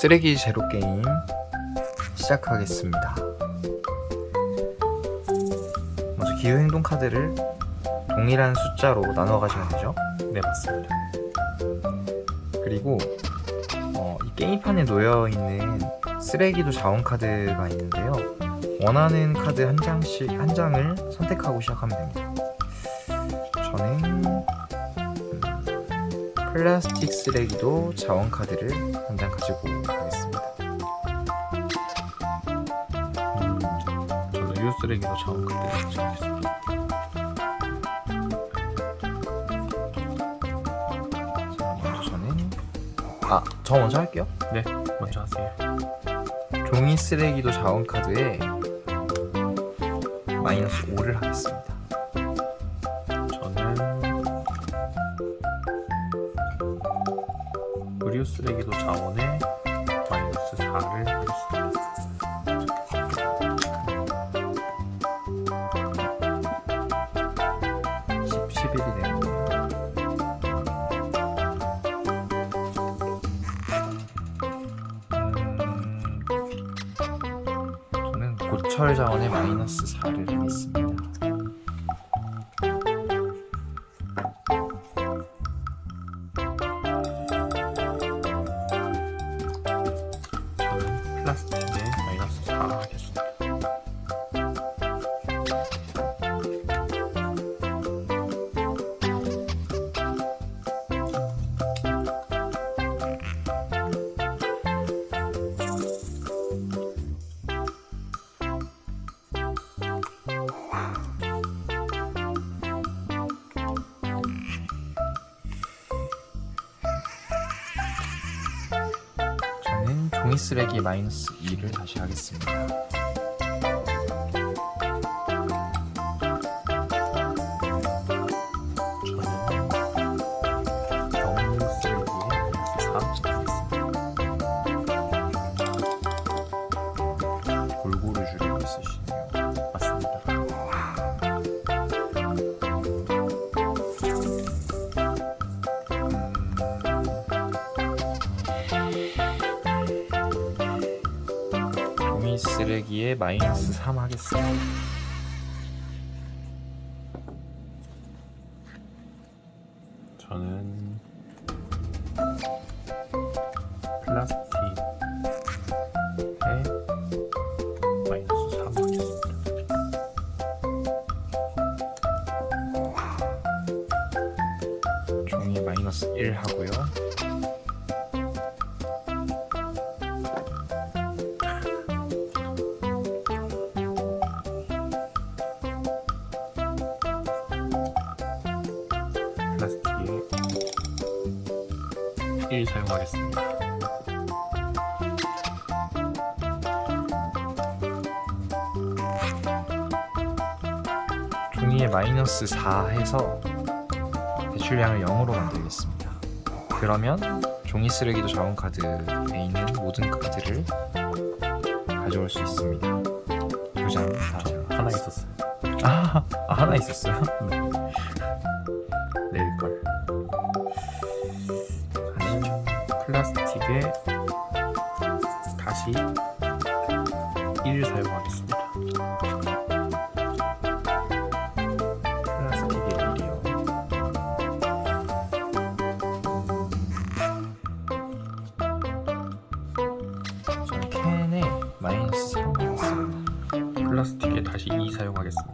쓰레기 제로 게임 시작하겠습니다. 먼저 기후 행동 카드를 동일한 숫자로 나눠 가시면 되죠. 네 맞습니다. 그리고 어, 이 게임판에 놓여 있는 쓰레기도 자원 카드가 있는데요. 원하는 카드 한 장씩 한 장을 선택하고 시작하면 됩니다. 저는 음, 플라스틱 쓰레기도 자원 카드를 한 장 가지고 가겠습니다. 음, 저는 유쓰레기도 자원 카드를 정했습니다. 자, 먼저 저는 아, 저 먼저 할게요. 네 먼저 하세요. 종이 쓰레기도 자원 카드에 마이너스 5를 하겠습니다. 철 자원에 마이너스 4를 하겠습니다. 종이 쓰레기 마이너스 2를 다시 하겠습니다. 쓰레기에 마이너스 3 하겠습니다. 저는 플라스틱에 마이너스 3 하겠습니다. 종이에 마이너스 1 하고요. 1 사용하겠습니다. 종이에 마이너스 4 해서 대출량을 0으로 만들겠습니다. 그러면 종이 쓰레기도 자원 카드에 있는 모든 카드를 가져올 수 있습니다. 두 장 다. 하나 있었어요. 아, 아, 하나 있었어요? 내 플라스틱에 다시 1 사용하겠습니다. 플라스틱의 1이요. 저는 캔에 마이너스 3 하겠습니다. 플라스틱에 다시 2 사용하겠습니다.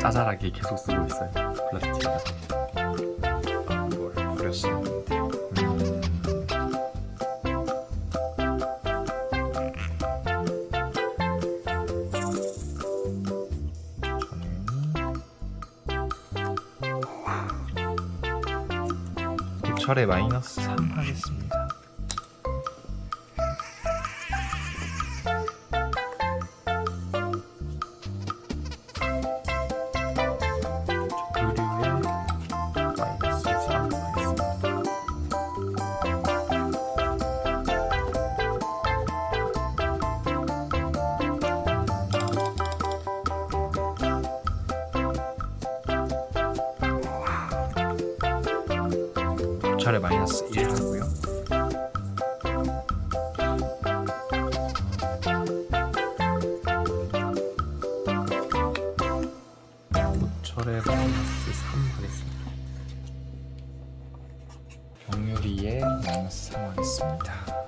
짜잘하게 계속 쓰고 있어요. 플라스틱. 아, 이걸. 음. 저는 고철에 마이너스 3 하겠습니다. 고철에 마이너스 1 하고요. 고철에 마이너스 3 하겠습니다. 병유리에 마이너스 3 하겠습니다.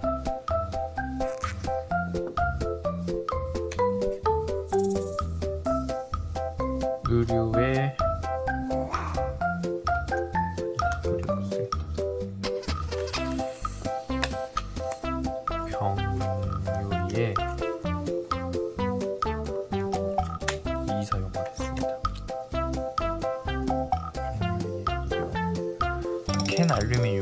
캔 알루미늄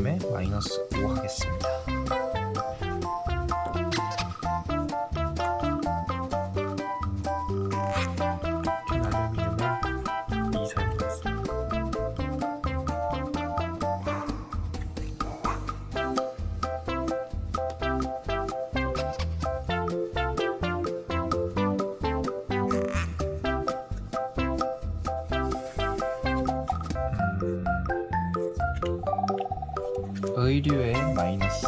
의류에 마이너스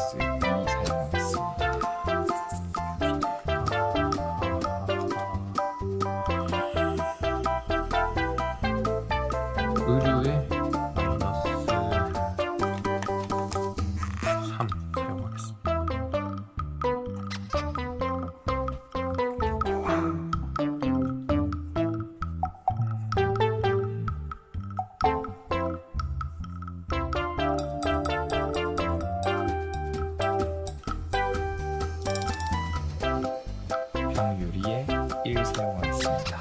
사용하겠습니다.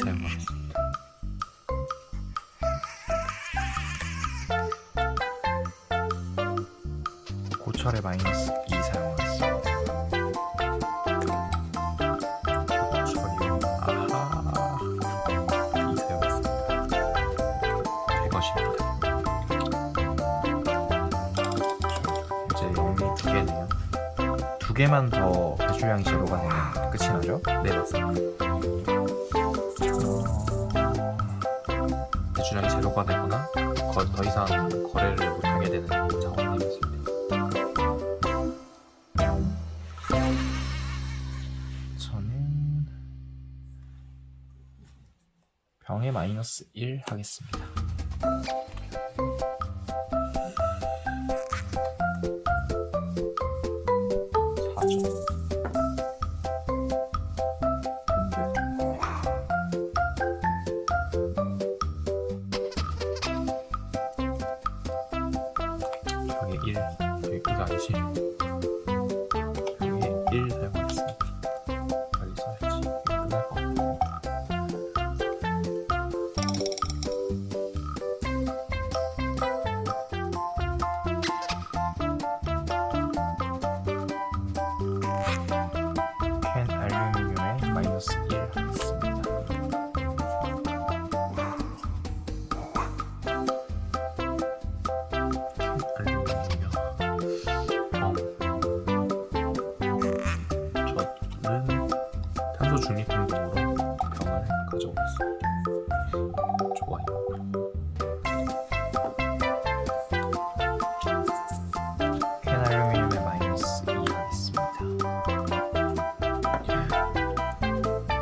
사용하겠습니다. 고철에 마이너스 두 개만 더 배출량이 제로가 되면 끝이 나죠? 네 맞습니다. 어... 배출량이 제로가 되거나 거- 더 이상 거래를 못하게 되는 상황이 되겠습니다. 저는 병에 마이너스 1 하겠습니다. 중립 행동으로 병을 가져오겠습니다. 좋아요. 캔 알루미늄에 마이너스 2 하겠습니다.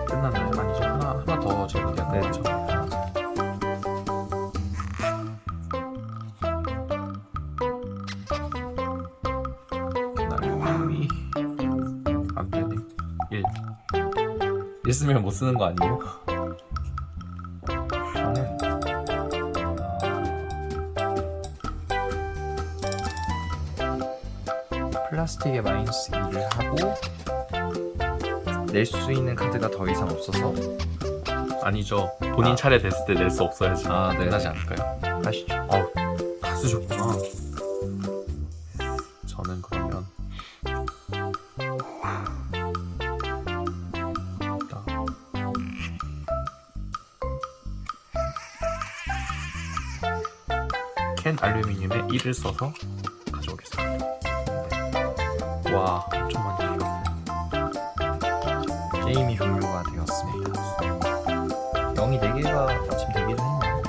끝났나요? 아니죠. 하나, 하나 더 네, 되죠 1 쓰면 못 쓰는 거 아니에요? 플라스틱에 마이너스 2를 하고 낼 수 있는 카드가 더 이상 없어서 아니죠 본인 아. 차례 됐을 때 낼 수 없어야지 아, 네. 끝나지 않을까요? 하시죠. 어, 다 쓰셨구나. 펜 알루미늄에 1을 써서 가져오겠습니다. 와, 엄청 많이 들었어요. 게임이 종료가 되었습니다. 0이 4개가 마침 되기도 했네요.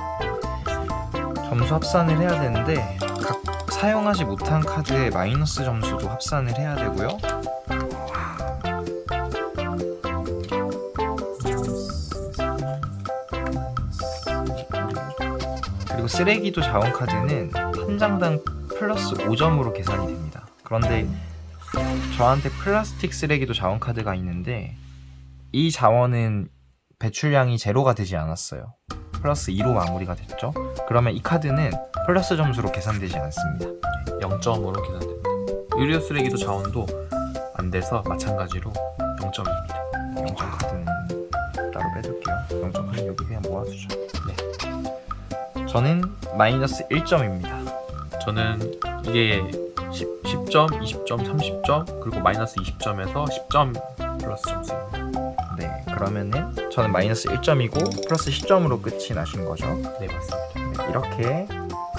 점수 합산을 해야 되는데 각 사용하지 못한 카드의 마이너스 점수도 합산을 해야 되고요. 쓰레기도 자원 카드는 한 장당 플러스 5점으로 계산이 됩니다. 그런데 저한테 플라스틱 쓰레기도 자원 카드가 있는데 이 자원은 배출량이 제로가 되지 않았어요. 플러스 2로 마무리가 됐죠. 그러면 이 카드는 플러스 점수로 계산되지 않습니다. 0점으로 계산됩니다. 유리어 쓰레기도 자원도 안 돼서 마찬가지로 0점입니다. 0점 카드는 따로 빼둘게요. 0점 카드 여기 그냥 모아두죠. 네. 저는 마이너스 1점입니다. 저는 이게 10, 10점, 20점, 30점, 그리고 마이너스 20점에서 10점 플러스 점수입니다. 네, 그러면은 저는 마이너스 1점이고 플러스 10점으로 끝이 나신 거죠. 네, 맞습니다. 네, 이렇게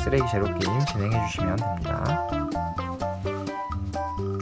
쓰레기 제로 게임 진행해 주시면 됩니다.